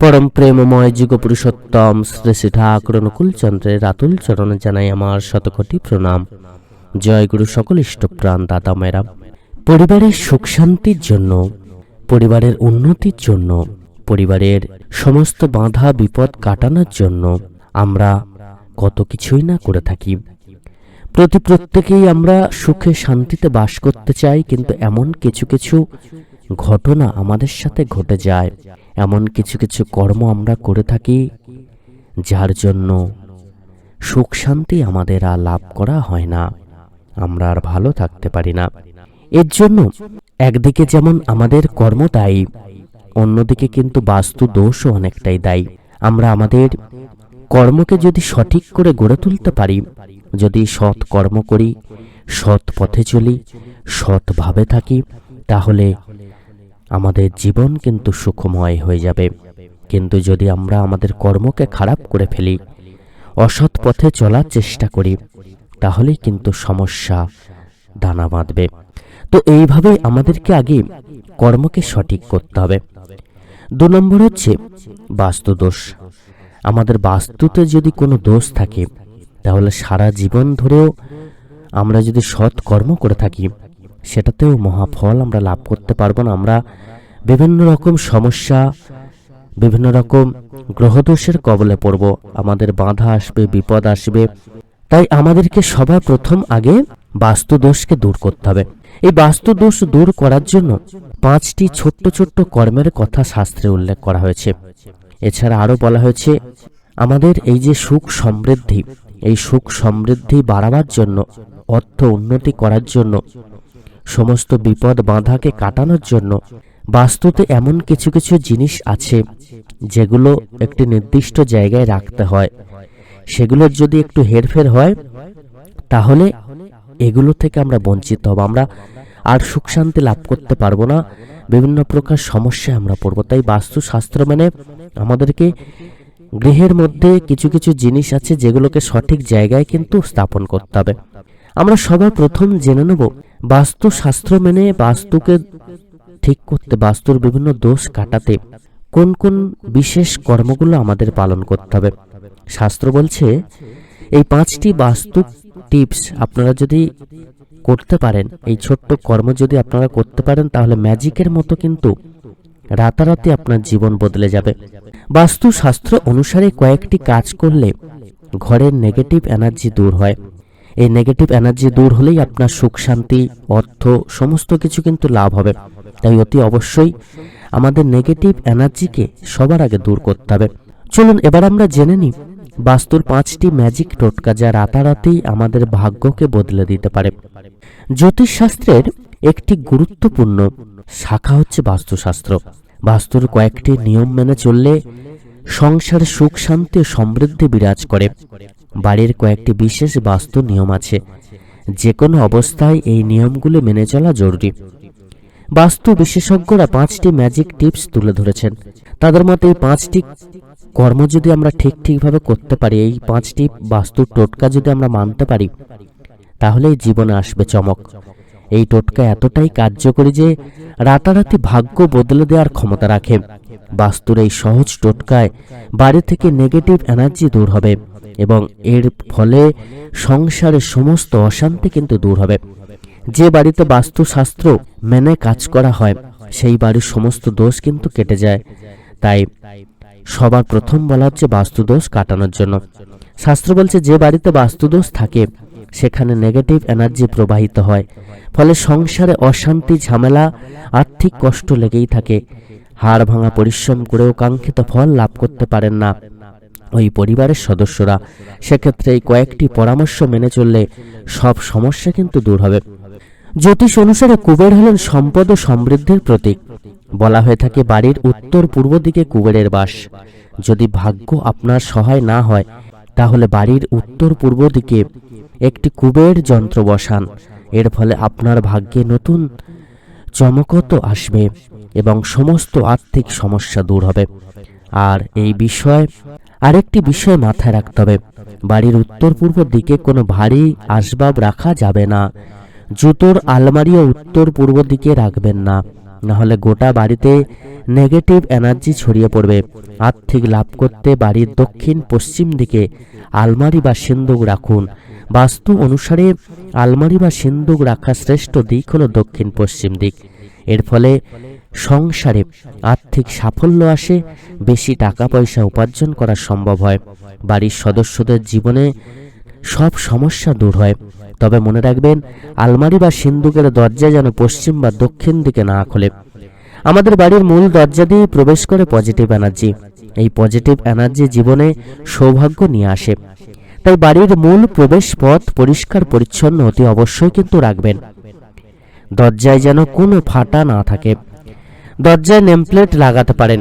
পরম প্রেমময় যুগ পুরুষোত্তম শ্রী শ্রী ঠাকুর অনুকূল চন্দ্রের রাতুল চরণে জানাই আমার শতকোটি প্রণাম। জয় গুরু সকল ইষ্টপ্রাণ দাদা মেরা পরিবারের সুখ শান্তির জন্য, পরিবারের উন্নতির জন্য, পরিবারের সমস্ত বাধা বিপদ কাটানোর জন্য আমরা কত কিছুই না করে থাকি। প্রতি প্রত্যেকেই আমরা সুখে শান্তিতে বাস করতে চাই, কিন্তু এমন কিছু কিছু ঘটনা আমাদের সাথে ঘটে যায়। এমন কিছু কিছু কর্ম আমরা করে থাকি, যার জন্য সুখ শান্তি আমাদের আর লাভ করা হয় না। আমরা আর ভালো থাকতে পারি না। এর জন্য একদিকে যেমন আমাদের কর্ম দায়ী, অন্যদিকে কিন্তু বাস্তু দোষও অনেকটাই দায়ী। আমরা আমাদের কর্মকে যদি সঠিক করে গড়ে তুলতে পারি, যদি সৎ কর্ম করি, সৎ পথে চলি, সৎভাবে থাকি, তাহলে আমাদের জীবন কিন্তু সুখময় হয়ে যাবে। কিন্তু যদি আমরা আমাদের কর্মকে খারাপ করে ফেলি, অসৎ পথে চলার চেষ্টা করি, তাহলেই কিন্তু সমস্যা দানা বাঁধবে। তো এইভাবে আমাদেরকে আগে কর্মকে সঠিক করতে হবে। দু নম্বর হচ্ছে বাস্তু দোষ আমাদের বাস্তুতে যদি কোনো দোষ থাকে, তাহলে সারা জীবন ধরেও আমরা যদি সৎ কর্ম করে থাকি সেটাতেও মহাফল আমরা লাভ করতে পারব না। আমরা বিভিন্ন রকম সমস্যা, বিভিন্ন রকম গ্রহদোষের কবলে পড়ব। আমাদের বাধা আসবে, বিপদ আসবে। তাই আমাদেরকে সবার প্রথম আগে বাস্তু দোষকে দূর করতে হবে। এই বাস্তু দোষ দূর করার জন্য পাঁচটি ছোট্ট ছোট্ট কর্মের কথা শাস্ত্রে উল্লেখ করা হয়েছে। এছাড়া আরও বলা হয়েছে, আমাদের এই যে সুখ সমৃদ্ধি, এই সুখ সমৃদ্ধি বাড়াবার জন্য, অর্থ উন্নতি করার জন্য সমস্ত বিপদ বাধাকে কাটানোর জন্য বাস্তুতে এমন কিছু কিছু জিনিস আছে যেগুলো একটি নির্দিষ্ট জায়গায় রাখতে হয়। সেগুলোর যদি একটু হেরফের হয়, তাহলে এগুলো থেকে আমরা বঞ্চিত হব। আমরা আর সুখ শান্তি লাভ করতে পারব না। বিভিন্ন প্রকার সমস্যায় আমরা পড়ব। তাই বাস্তুশাস্ত্র মানে আমাদেরকে গৃহের মধ্যে কিছু কিছু জিনিস আছে যেগুলোকে সঠিক জায়গায় কিন্তু স্থাপন করতে হবে। আমরা সবার প্রথম জেনে নেব বাস্তুশাস্ত্র মেনে বাস্তুকে ঠিক করতে বাস্তুর বিভিন্ন দোষ কাটাতে কোন কোন বিশেষ কর্মগুলো আমাদের পালন করতে হবে। শাস্ত্র বলছে, এই পাঁচটি বাস্তু টিপস আপনারা যদি করতে পারেন, এই ছোট্ট কর্ম যদি আপনারা করতে পারেন, তাহলে ম্যাজিকের মতো কিন্তু রাতারাতি আপনার জীবন বদলে যাবে। বাস্তুশাস্ত্র অনুসারে কয়েকটি কাজ করলে ঘরের নেগেটিভ এনার্জি দূর হয়। এই নেগেটিভ এনার্জি দূর হলেই আপনার সুখ, শান্তি, অর্থ, সমস্ত কিছু কিন্তু লাভ হবে। তাই অতি অবশ্যই আমাদের নেগেটিভ এনার্জিকে সবার আগে দূর করতে হবে। চলুন এবার আমরা জেনে নিই বাস্তুর পাঁচটি ম্যাজিক টোটকা যা রাতারাতি আমাদের ভাগ্যকে বদলে দিতে পারে। জ্যোতিষশাস্ত্রের একটি গুরুত্বপূর্ণ শাখা হচ্ছে বাস্তুশাস্ত্র। বাস্তুর কয়েকটি নিয়ম মেনে চললে সংসার সুখ, শান্তি সমৃদ্ধি বিরাজ করে। বাড়ির কয়েকটি বিশেষ বাস্তু নিয়ম আছে। যে কোনো অবস্থায় এই নিয়মগুলি মেনে চলা জরুরি। বাস্তু বিশেষজ্ঞরা পাঁচটি ম্যাজিক টিপস তুলে ধরেছেন। তাদের মতে এই পাঁচটি কর্ম যদি আমরা ঠিক ঠিকভাবে করতে পারি, এই পাঁচটি বাস্তুর টোটকা যদি আমরা মানতে পারি, তাহলেই জীবনে আসবে চমক। এই টোটকা এতটাই কার্যকরী যে রাতারাতি ভাগ্য বদলে দেওয়ার ক্ষমতা রাখে। বাস্তুর এই সহজ টোটকায় বাড়ি থেকে নেগেটিভ এনার্জি দূর হবে। এবং এর ফলে সংসারের সমস্ত অশান্তি কিন্তু দূর হবে। যে বাড়িতে বাস্তুশাস্ত্র মেনে কাজ করা হয়, সেই বাড়ির সমস্ত দোষ কিন্তু কেটে যায়। তাই সবার প্রথম বলা হচ্ছে বাস্তুদোষ কাটানোর জন্য। শাস্ত্র বলছে, যে বাড়িতে বাস্তুদোষ থাকে, সেখানে নেগেটিভ এনার্জি প্রবাহিত হয়। ফলে সংসারে অশান্তি, ঝামেলা, আর্থিক কষ্ট লেগেই থাকে। হাড় ভাঙা, পরিশ্রম করেও কাঙ্ক্ষিত ফল লাভ করতে পারেন না। ওই পরিবারের সদস্যরা। সেক্ষেত্রে কয়েকটি পরামর্শ মেনে চললে সব সমস্যা কিন্তু দূর হবে। জ্যোতিষ অনুসারে কুবের হলেন সম্পদ ও সমৃদ্ধির প্রতীক। বলা হয়ে থাকে বাড়ির উত্তর পূর্ব দিকে কুবেরের বাস। যদি ভাগ্য আপনার সহায় না হয়, তাহলে বাড়ির উত্তর পূর্ব দিকে একটি কুবের যন্ত্র বসান। এর ফলে আপনার ভাগ্যে নতুন চমকত আসবে এবং সমস্ত আর্থিক সমস্যা দূর হবে। আর এই বিষয় আরেকটি বিষয় মাথায় রাখতে হবে। বাড়ির উত্তর পূর্ব দিকে কোনো ভারী আসবাব রাখা যাবে না। জুতোর আলমারিও উত্তর পূর্ব দিকে রাখবেন না। না হলে গোটা বাড়িতে নেগেটিভ এনার্জি ছড়িয়ে পড়বে। আর্থিক লাভ করতে বাড়ির দক্ষিণ, পশ্চিম দিকে আলমারি বা সিন্দুক রাখুন। বাস্তু অনুসারে আলমারি বা সিন্দুক রাখার শ্রেষ্ঠ দিক হলো দক্ষিণ পশ্চিম দিক। এর ফলে সংসারে আর্থিক সাফল্য আসে, বেশি টাকা পয়সা উপার্জন করা সম্ভব হয়। বাড়ির সদস্যদের জীবনে সব সমস্যা দূর হয়। তবে মনে রাখবেন, আলমারি বা সিন্ধুকের দরজা যেন পশ্চিম বা দক্ষিণ দিকে না খোলে। আমাদের বাড়ির মূল দরজা দিয়ে প্রবেশ করে পজিটিভ এনার্জি এই পজিটিভ এনার্জি জীবনে সৌভাগ্য নিয়ে আসে। তাই বাড়ির মূল প্রবেশ পথ পরিষ্কার, পরিচ্ছন্ন অতি অবশ্যই কিন্তু রাখবেন। দরজায় যেন কোনো ফাটা না থাকে। দরজায় নেমপ্লেট লাগাতে পারেন,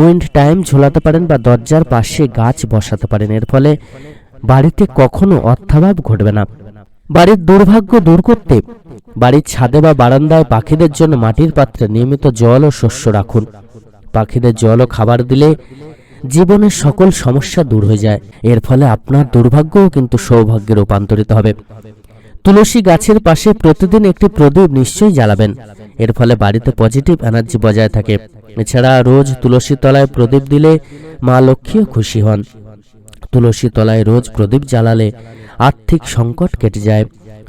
উইন্ড টাইম ঝোলাতে পারেন বা দরজার পাশে গাছ বসাতে পারেন। এর ফলে বাড়িতে কখনো অর্থাভাব ঘটবে না। বাড়ির দুর্ভাগ্য দূর করতে বাড়ির ছাদে বা বারান্দায় পাখিদের জন্য মাটির পাত্রে নিয়মিত জল ও শস্য রাখুন। পাখিদের জল ও খাবার দিলে জীবনের সকল সমস্যা দূর হয়ে যায়। এর ফলে আপনার দুর্ভাগ্যও কিন্তু সৌভাগ্যে রূপান্তরিত হবে। তুলসী গাছের পাশে প্রতিদিন একটি প্রদীপ নিশ্চয়ই জ্বালাবেন। এর ফলে বাড়িতে পজিটিভ এনার্জি বজায় থাকে। এছাড়া রোজ তুলসী তলায় প্রদীপ দিলে মা লক্ষ্মীও খুশি হন। তুলসী তলায় রোজ প্রদীপ জ্বালালে আর্থিক সংকট কেটে যায়।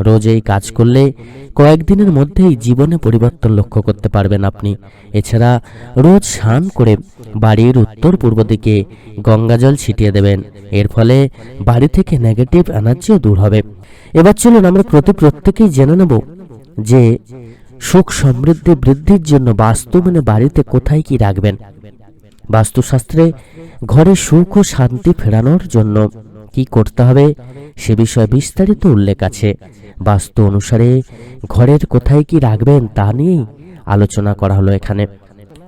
রোজ এই কাজ করলে কয়েকদিনের মধ্যেই জীবনে পরিবর্তন লক্ষ্য করতে পারবেন আপনি। এছাড়া রোজ স্নান করে বাড়ির উত্তর পূর্ব দিকে গঙ্গাজল ছিটিয়ে দেবেন। এর ফলে বাড়ি থেকে নেগেটিভ এনার্জিও দূর হবে। এবার চলুন আমরা প্রতি প্রত্যেকেই জেনে নেব যে সুখ সমৃদ্ধি বৃদ্ধির জন্য বাস্তু মানে বাড়িতে কোথায় কি রাখবেন? বাস্তুশাস্ত্রে ঘরে সুখ ও শান্তি ফেরানোর জন্য কি করতে হবে? সে বিষয়ে বিস্তারিত উল্লেখ আছে। বাস্তু অনুসারে ঘরের কোথায় কি রাখবেন তা নিয়েই আলোচনা করা হলো এখানে।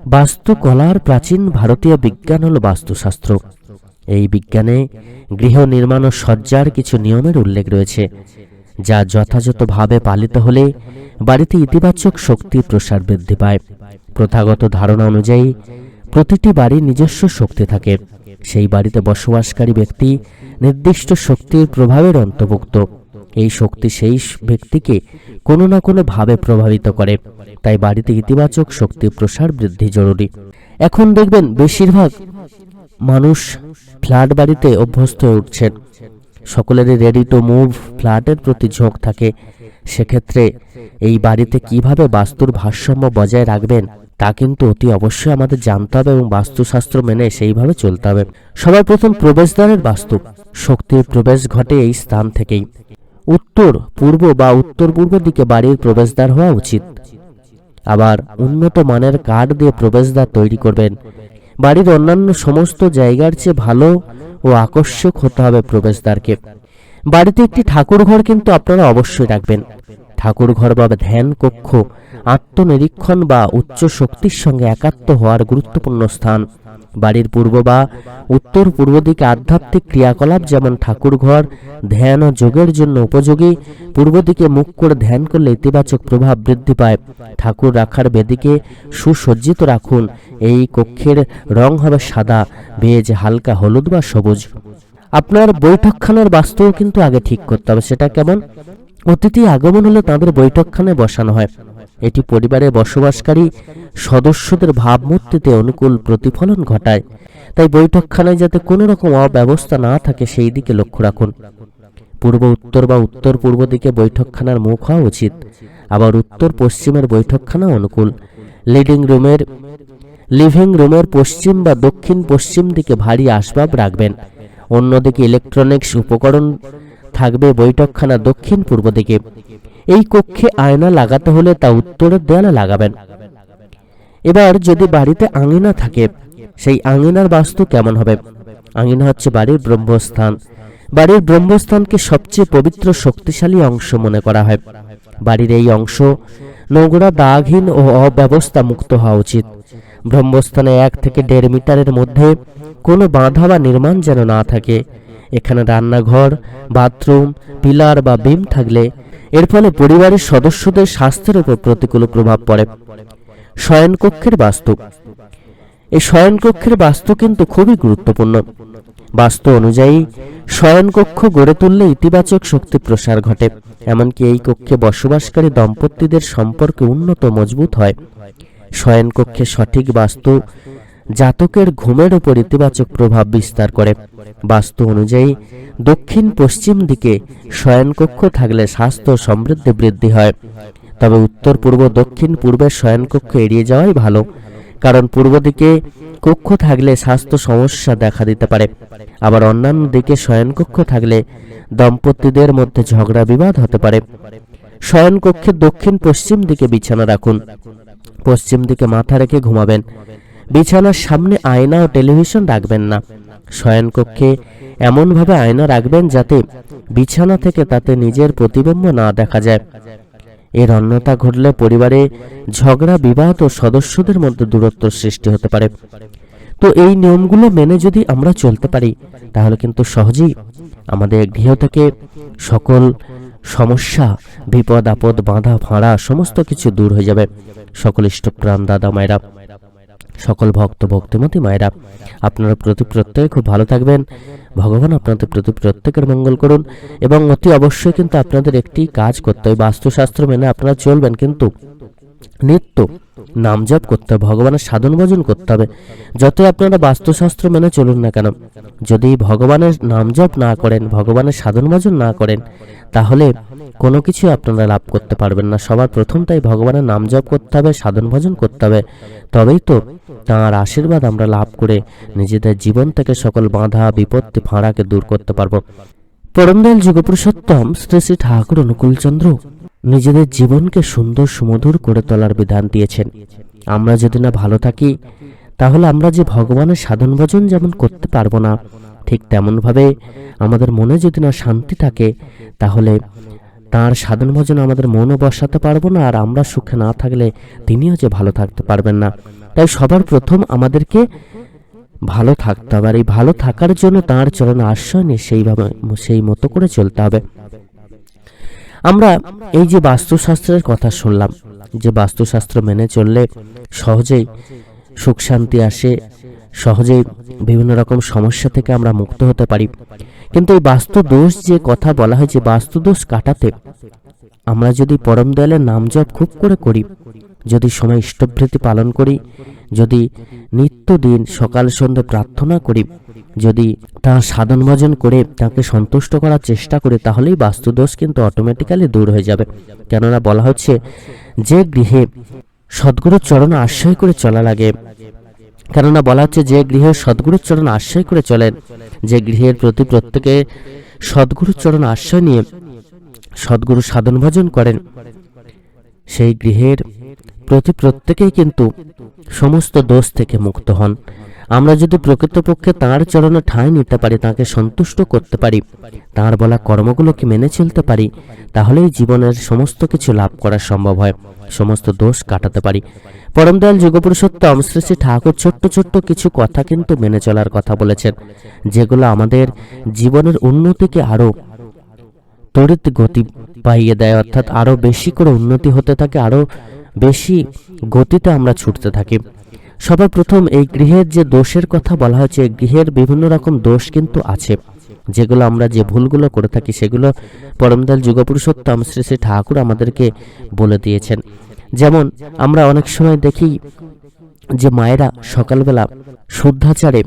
বাস্তুকলার প্রাচীন ভারতীয় বিজ্ঞান হলো বাস্তুশাস্ত্র। এই বিজ্ঞানে গৃহ নির্মাণ ও সজ্জার কিছু নিয়মের উল্লেখ রয়েছে। যা যথাযথভাবে পালিত হলে বাড়িতে ইতিবাচক শক্তি প্রসার বৃদ্ধি পায়। প্রথাগত ধারণা অনুযায়ী প্রতিটি বাড়ির নিজস্ব শক্তি থাকে। সেই বাড়িতে বসবাসকারী ব্যক্তি নির্দিষ্ট শক্তির প্রভাবের অন্তর্ভুক্ত। এই শক্তি সেই ব্যক্তিকে কোনো না কোনো ভাবে প্রভাবিত করে। তাই বাড়িতে ইতিবাচক শক্তির প্রসার বৃদ্ধি জরুরি। এখন দেখবেন, বেশিরভাগ মানুষ ফ্ল্যাট বাড়িতে অভ্যস্ত হয়ে উঠছেন। সকলেরই রেডি টু মুভ ফ্ল্যাটের প্রতি ঝোঁক থাকে। সেক্ষেত্রে এই বাড়িতে কীভাবে বাস্তুর ভারসাম্য বজায় রাখবেন, তা কিন্তু অতি অবশ্যই আমাদের জানতে হবে এবং বাস্তুশাস্ত্র মেনে সেইভাবে চলতে হবে। সবার প্রথম প্রবেশদ্বারের বাস্তু। শক্তির প্রবেশ ঘটে এই স্থান থেকেই। উত্তর, পূর্ব বা উত্তর পূর্ব দিকে বাড়ির প্রবেশদ্বার হওয়া উচিত। আবার উন্নত মানের কাঠ দিয়ে প্রবেশদ্বার তৈরি করবেন। বাড়ির অন্যান্য সমস্ত জায়গার চেয়ে ভালো ও আকর্ষক হতে হবে প্রবেশদ্বারকে। বাড়িতে একটি ঠাকুর ঘর কিন্তু আপনারা অবশ্যই রাখবেন। ঠাকুর ঘর বা ধ্যান কক্ষ, আত্মনিরীক্ষণ বা উচ্চ শক্তির সঙ্গে একাত্ম হওয়ার গুরুত্বপূর্ণ স্থান। বাড়ির পূর্ব বা উত্তর পূর্ব দিকে আধ্যাত্মিক ক্রিয়াকলাপ যেমন ঠাকুর ঘর ধ্যান ও যোগের জন্য উপযোগী, পূর্ব দিকে মুখ করে ধ্যান করলে ইতিবাচক প্রভাব বৃদ্ধি পায়। ঠাকুর রাখার বেদিকে সুসজ্জিত রাখুন। এই কক্ষের রং হবে সাদা, বেজ হালকা হলুদ বা সবুজ। আপনার বৈঠকখানার বাস্তুও কিন্তু আগে ঠিক করতে হবে, সেটা কেমন? অতিথি আগমন হলে তাদের বৈঠকখানায় বসানো হয়। এটি পরিবারে বসবাসকারী সদস্যদের ভাবমূর্তিতে অনুকূল প্রতিফলন ঘটায়। তাই বৈঠকখানায় যাতে কোনো রকম অব্যবস্থা না থাকে, সেই দিকে লক্ষ্য রাখুন। পূর্ব উত্তর বা উত্তর পূর্ব দিকে বৈঠকখানার মুখ হওয়া উচিত। আবার উত্তর পশ্চিমের বৈঠকখানা অনুকূল। লিডিং রুমের, লিভিং রুমের পশ্চিম বা দক্ষিণ পশ্চিম দিকে ভারী আসবাব রাখবেন। অন্যদিকে ইলেকট্রনিক্স উপকরণ থাকবে বৈঠকখানা দক্ষিণ পূর্ব দিকে। এই কক্ষে আয়না লাগাতে হলে তা উত্তরের দেয়ালে লাগাবেন। এবার যদি বাড়িতে আঙিনা থাকে, সেই আঙিনার বাস্তু কেমন হবে? আঙিনা হচ্ছে বাড়ির ব্রহ্মস্থান। বাড়ির ব্রহ্মস্থানকে সবচেয়ে পবিত্র, শক্তিশালী অংশ মনে করা হয়। বাড়ির এই অংশ নোংরা, দাগহীন ও অব্যবস্থা মুক্ত হওয়া উচিত। ব্রহ্মস্থানে এক থেকে দেড় মিটারের মধ্যে কোনো বাঁধা বা নির্মাণ যেন না থাকে। এখানে রান্নাঘর, বাথরুম, পিলার বা বিম থাকলে এর ফলে পরিবারের সদস্যদের স্বাস্থ্যের উপর প্রতিকূল প্রভাব পড়ে। শয়নকক্ষের বাস্তু। এই শয়নকক্ষের বাস্তু কিন্তু খুবই গুরুত্বপূর্ণ। বাস্তু অনুযায়ী, শয়নকক্ষ গড়ে তুললে ইতিবাচক শক্তি প্রসার ঘটে, এমনকি এই কক্ষে বসবাসকারী দম্পতিদের সম্পর্ক উন্নত মজবুত হয়। শয়নকক্ষে সঠিক বাস্তু জাতকের ঘুমের উপর ইতিবাচক প্রভাব বিস্তার করে। বাস্তু অনুযায়ী, দক্ষিণ পশ্চিম দিকে শয়নকক্ষ থাকলে স্বাস্থ্য সমৃদ্ধি বৃদ্ধি হয়। তবে উত্তর পূর্ব, দক্ষিণ পূর্বের শয়নকক্ষ এড়িয়ে যাওয়াই ভালো, কারণ পূর্ব দিকে কক্ষ থাকলে স্বাস্থ্য সমস্যা দেখা দিতে পারে। আবার অন্যান্য দিকে শয়নকক্ষ থাকলে দম্পতিদের মধ্যে ঝগড়া বিবাদ হতে পারে। শয়নকক্ষের দক্ষিণ পশ্চিম দিকে বিছানা রাখুন। পশ্চিম দিকে মাথা রেখে ঘুমাবেন। বিছানার সামনে আয়না ও টেলিভিশন রাখবেন না। শয়নকক্ষে এমনভাবে আয়না রাখবেন যাতে বিছানা থেকে তাতে নিজের প্রতিবিম্ব না দেখা যায়। এর অন্যতা ঘটলে পরিবারে ঝগড়া, বিবাদ ও সদস্যদের মধ্যে দূরত্ব সৃষ্টি হতে পারে। তো এই নিয়মগুলো মেনে যদি আমরা চলতে পারি, তাহলে কিন্তু সহজেই আমাদের গৃহ থেকে সকল সমস্যা, বিপদ, আপদ, বাঁধা, ফাঁড়া সমস্ত কিছু দূর হয়ে যাবে। সকল ইষ্টপ্রাণ দাদা, মায়েরা। সকল ভক্ত, ভক্তিমতী মায়েরা, আপনারা প্রতি প্রত্যেকে খুব ভালো থাকবেন। ভগবান আপনাদের প্রতি প্রত্যেকের মঙ্গল করুন এবং অতি অবশ্যই কিন্তু আপনাদের একটি কাজ করতে হবে। বাস্তুশাস্ত্র মেনে আপনারা চলবেন কিন্তু নিত্য নাম জপ করতে হবে, ভগবানের সাধন ভজন করতে হবে। যতই আপনারা বাস্তুশাস্ত্র মেনে চলুন না কেন, যদি ভগবানের নাম জপ না করেন, ভগবানের সাধন ভজন না করেন, তাহলে কোনো কিছু আপনারা লাভ করতে পারবেন না। সবার প্রথম তাই ভগবানের নাম জপ করতে হবে, সাধন ভজন করতে হবে। তবেই তো তাঁর আশীর্বাদ আমরা লাভ করে নিজেদের জীবন থেকে সকল বাধা, বিপত্তি, ফাঁড়াকে দূর করতে পারব। পরমদয়াল যুগপুরুষোত্তম শ্রী শ্রী ঠাকুর অনুকূলচন্দ্র নিজেদের জীবনকে সুন্দর, সুমধুর করে তোলার বিধান দিয়েছেন। আমরা যদি না ভালো থাকি, তাহলে আমরা যে ভগবানের সাধন ভজন যেমন করতে পারব না, ঠিক তেমনভাবে আমাদের মনে যদি না শান্তি থাকে, তাহলে তার সাধন ভজন আমাদের মনও বসাতে পারব না আর আমরা সুখে না থাকলে তিনিও যে ভালো থাকতে পারবেন না। তাই সবার প্রথম আমাদেরকে ভালো থাকতে হবে আর এই ভালো থাকার জন্য তাঁর চরণে আশ্রয় নিয়ে সেইভাবে, সেই মতো করে চলতে হবে। আমরা এই যে বাস্তুশাস্ত্রের কথা শুনলাম, যে বাস্তুশাস্ত্র মেনে চললে সহজেই সুখ শান্তি আসে, সহজেই বিভিন্ন রকম সমস্যা থেকে আমরা মুক্ত হতে পারি। কিন্তু এই বাস্তু দোষ যে কথা বলা হয় যে বাস্তু দোষ কাটাতে আমরা যদি পরম দয়ালের নাম জপ খুব করে করি, যদি সময় ইষ্টভৃতি পালন করি, যদি নিত্যদিন সকাল সন্ধ্যে প্রার্থনা করি, যদি তার সাধন ভজন করে তাকে সন্তুষ্ট করার চেষ্টা করি, তাহলেই বাস্তুদোষ কিন্তু অটোমেটিক্যালি দূর হয়ে যাবে। কেননা বলা হচ্ছে, যে গৃহে সদ্গুরুর চরণ আশ্রয় করে চলা লাগে কেননা বলা হচ্ছে যে গৃহে সদ্গুরুর চরণ আশ্রয় করে চলেন। যে গৃহের প্রতি প্রত্যেকে সদ্গুরুর চরণ আশ্রয় নিয়ে সদ্গুরু সাধন ভজন করেন। সেই গৃহের প্রতি প্রত্যেকেই কিন্তু সমস্ত দোষ থেকে মুক্ত হন। আমরা যদি প্রকৃতপক্ষে তাঁর চরণে ঠাঁই নিতে পারি, তাকে সন্তুষ্ট করতে পারি, তাঁর বলা কর্মগুলোকে মেনে চলতে পারি, তাহলেই জীবনের সমস্ত কিছু লাভ করা সম্ভব হয়, সমস্ত দোষ কাটাতে পারি। পরমদয়াল যুগপুরুষোত্তম শ্রী শ্রী ঠাকুর ছোট্ট ছোট্ট কিছু কথা কিন্তু মেনে চলার কথা বলেছেন, যেগুলো আমাদের জীবনের উন্নতিকে আরও তড়িৎ গতি পাইয়ে দেয়, অর্থাৎ আরও বেশি করে উন্নতি হতে থাকে, আরও বেশি গতিতে আমরা ছুটতে থাকি। সবার প্রথম এই গৃহের যে দোষের কথা বলা হয়েছে গৃহের বিভিন্ন রকম দোষ কিন্তু আছে। যেগুলো আমরা যে ভুলগুলো করে থাকি, সেগুলো পরমদাল যুগপুরুষোত্তম শ্রী শ্রী ঠাকুর আমাদেরকে বলে দিয়েছেন। যেমন, আমরা অনেক সময় দেখি যে মায়েরা সকালবেলা শুদ্ধাচারে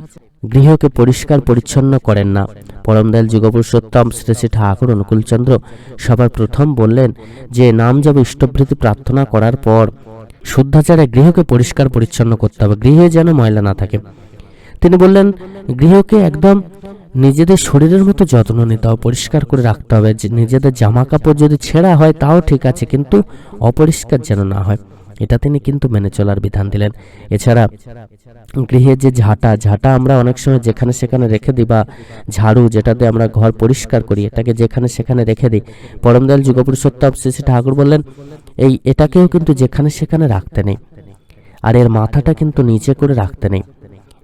গৃহকে পরিষ্কার পরিচ্ছন্ন করেন না। পরমদয়াল যুগপুরুষোত্তম শ্রী শ্রী ঠাকুর অনুকূলচন্দ্র সবার প্রথম বললেন যে, নাম যাব ইষ্টভৃতি প্রার্থনা করার পর শুদ্ধাচারে গৃহকে পরিষ্কার পরিচ্ছন্ন করতে হবে, গৃহে যেন ময়লা না থাকে। তিনি বললেন, গৃহকে একদম নিজেদের শরীরের মতো যত্ন নিতে হবে, পরিষ্কার করে রাখতে হবে। নিজেদের জামা কাপড় যদি ছেঁড়া হয়, তাও ঠিক আছে, কিন্তু অপরিষ্কার যেন না হয়। এটা তিনি কিন্তু মেনে চলার বিধান দিলেন। এছাড়া গৃহে যে ঝাঁটা ঝাঁটা আমরা অনেক সময় যেখানে সেখানে রেখে দিই বা ঝাড়ু যেটাতে আমরা ঘর পরিষ্কার করি, এটাকে যেখানে সেখানে রেখে দিই। পরমদয়াল যুগপুরুষোত্তম শ্রী ঠাকুর বললেন, এই এটাকেও কিন্তু যেখানে সেখানে রাখতে নেই। আর এর মাথাটা কিন্তু নিচে করে রাখতে নেই।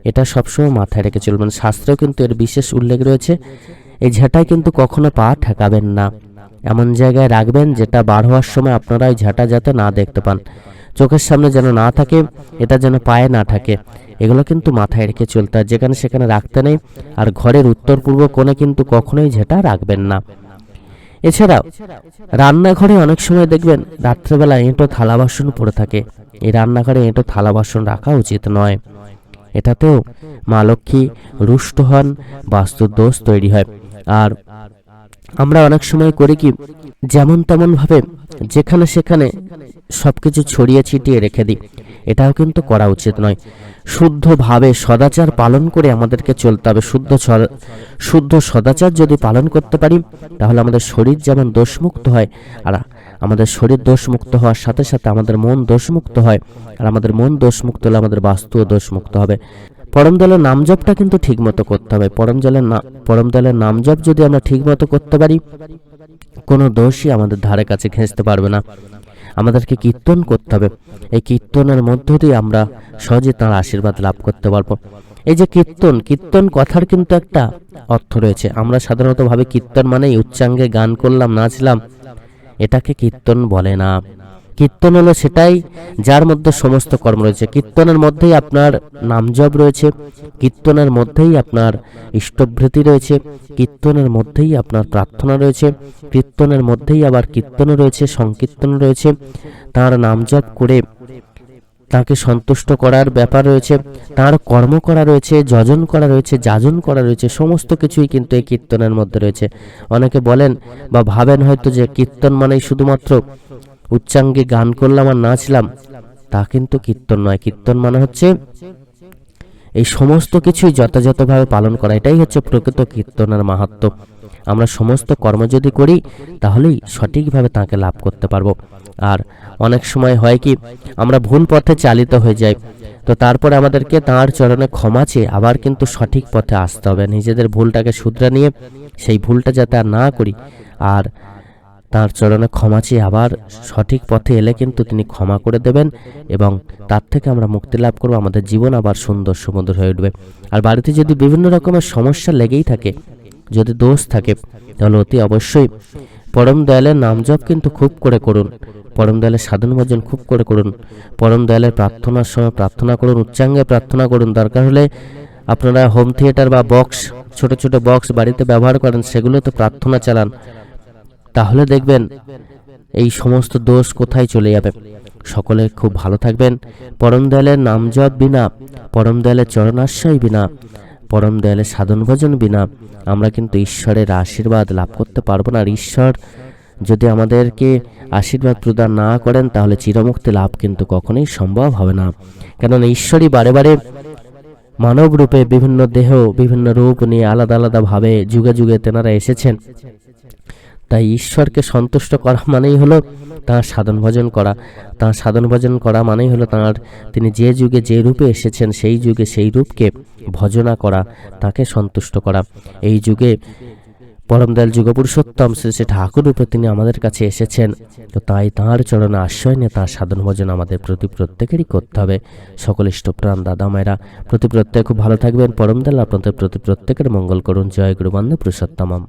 এটা সবসময় মাথায় রেখে চলবেন। শাস্ত্রেও কিন্তু এর বিশেষ উল্লেখ রয়েছে, এই ঝাঁটায় কিন্তু কখনো পা ঠেকাবেন না। এমন জায়গায় রাখবেন যেটা বার হওয়ার সময় আপনারা ওই ঝাঁটা যাতে না দেখতে পান। চোখের সামনে যেন না থাকে, এটা যেন পায়ে না থাকে। এগুলো কিন্তু মাথায় রেখে চলতে হয়, যেখানে সেখানে রাখতে নেই। আর ঘরের উত্তর পূর্ব কোণে কিন্তু কখনোই ঝেঁটা রাখবেন না। এছাড়া রান্নাঘরে অনেক সময় দেখবেন রাত্রেবেলা এঁটো থালা বাসন পড়ে থাকে। এই রান্নাঘরে এঁটো থালা বাসন রাখা উচিত নয়। এটাতেও মা লক্ষ্মী রুষ্ট হন বাস্তু দোষ তৈরি হয়। আর আমরা অনেক সময় করি কি, যেমন তেমন ভাবে যেখানে সেখানে সবকিছু ছড়িয়ে ছিটিয়ে রেখে দিই। এটাও কিন্তু করা উচিত নয়। শুদ্ধভাবে সদাচার পালন করে আমাদেরকে চলতে হবে। শুদ্ধ শুদ্ধ সদাচার যদি পালন করতে পারি, তাহলে আমাদের শরীর যেমন দোষমুক্ত হয়, আর আমাদের শরীর দোষমুক্ত হওয়ার সাথে সাথে আমাদের মন দোষমুক্ত হয়, আর আমাদের মন দোষমুক্ত হলে আমাদের বাস্তুও দোষমুক্ত হবে। পরম দলের নাম কিন্তু ঠিক মতো করতে হবে। পরম জলের না পরম দলের নাম যদি আমরা ঠিক মতো করতে পারি, কোনো দোষই আমাদের ধারে কাছে ঘেঁচতে পারবে না। আমাদেরকে কীর্তন করতে হবে। এই কীর্তনের মধ্য দিয়ে আমরা সহজে তাঁর আশীর্বাদ লাভ করতে পারব। এই যে কীর্তন কীর্তন কথার কিন্তু একটা অর্থ রয়েছে। আমরা সাধারণত ভাবে কীর্তন মানেই উচ্চাঙ্গে গান করলাম, নাচলাম। এটাকে কীর্তন বলে না। কীর্তন হলো সেটাই যার মধ্যে সমস্ত কর্ম রয়েছে। কীর্তনের মধ্যেই আপনার নামজপ রয়েছে, কীর্তনের মধ্যেই আপনার ইষ্টভৃতি রয়েছে, কীর্তনের মধ্যেই আপনার প্রার্থনা রয়েছে, কীর্তনের মধ্যেই আবার কীর্তন রয়েছে, সংকীর্তন রয়েছে। তার নামজপ করে তাকে সন্তুষ্ট করার ব্যাপার রয়েছে, তার কর্ম করা রয়েছে, যজন করা রয়েছে, যাজন করা রয়েছে, সমস্ত কিছুই কিন্তু এই কীর্তনের মধ্যে রয়েছে। অনেকে বলেন বা ভাবেন হয়তো যে কীর্তন মানেই শুধুমাত্র উচ্চাঙ্গে গান করলাম আর নাচলাম, তা কিন্তু কীর্তন নয়। কীর্তন মানে হচ্ছে এই সমস্ত কিছুই যথাযথভাবে পালন করা। এটাই হচ্ছে প্রকৃত কীর্তনের মাহাত্ম। আমরা সমস্ত কর্ম যদি করি, তাহলেই সঠিকভাবে তাকে লাভ করতে পারব। আর অনেক সময় হয় কি, আমরা ভুল পথে চালিত হয়ে যাই, তো তারপরে আমাদেরকে তাঁর চরণে ক্ষমা চেয়ে আবার কিন্তু সঠিক পথে আসতে হবে। নিজেদের ভুলটাকে শুধরে নিয়ে সেই ভুলটা যাতে আর না করি, আর তার চরণে ক্ষমা চেয়ে আবার সঠিক পথে এলে কিন্তু তিনি ক্ষমা করে দেবেন এবং তার থেকে আমরা মুক্তি লাভ করব, আমাদের জীবন আবার সুন্দর সুমধুর হয়ে উঠবে। আর বাড়িতে যদি বিভিন্ন রকমের সমস্যা লেগেই থাকে, যদি দোষ থাকে, তাহলে অতি অবশ্যই পরম দয়ালের নাম জপ কিন্তু খুব করে করুন। পরম দয়ালের সাধন ভজন খুব করে করুন। পরম দয়ালের প্রার্থনার সময় প্রার্থনা করুন, উচ্চাঙ্গে প্রার্থনা করুন। দরকার হলে আপনারা হোম থিয়েটার বা বক্স, ছোট ছোট বক্স বাড়িতে ব্যবহার করেন, সেগুলোতে প্রার্থনা চালান। তাহলে দেখবেন এই সমস্ত দোষ কোথায় চলে যাবে। সকলে খুব ভালো থাকবেন। পরম দয়ালের নাম জপ বিনা, পরম দয়ালের চরণাশ্রয় বিনা, পরম দয়ালের সাধন ভজন বিনা, আমরা কিন্তু ঈশ্বরের আশীর্বাদ লাভ করতে পারব না। আর ঈশ্বর যদি আমাদেরকে আশীর্বাদ প্রদান না করেন, তাহলে চিরমুক্তি লাভ কিন্তু কখনোই সম্ভব হবে না। কেননা ঈশ্বরই বারে বারে মানব রূপে বিভিন্ন দেহ, বিভিন্ন রূপ নিয়ে আলাদা আলাদাভাবে যুগে যুগে তেনারা এসেছেন। তাই ঈশ্বরকে সন্তুষ্ট করা মানেই হলো তাঁর সাধন ভজন করা। তাঁর সাধন ভজন করা মানেই হলো তাঁর, তিনি যে যুগে যে রূপে এসেছেন, সেই যুগে সেই রূপকে ভজনা করা, তাকে সন্তুষ্ট করা। এই যুগে পরমদয়াল যুগপুরুষোত্তম শ্রী শ্রী ঠাকুর রূপে তিনি আমাদের কাছে এসেছেন। তো তাই তাঁর চরণে আশ্রয় নিয়ে তাঁর সাধন ভজন আমাদের প্রতি প্রত্যেকেরই করতে হবে। সকল ইষ্টপ্রাণ দাদা মায়েরা, প্রতি প্রত্যেক খুব ভালো থাকবেন। পরমদয়াল আপনাদের প্রতি প্রত্যেকের মঙ্গল করুন। জয় গুরুবান্ধব পুরুষোত্তমম।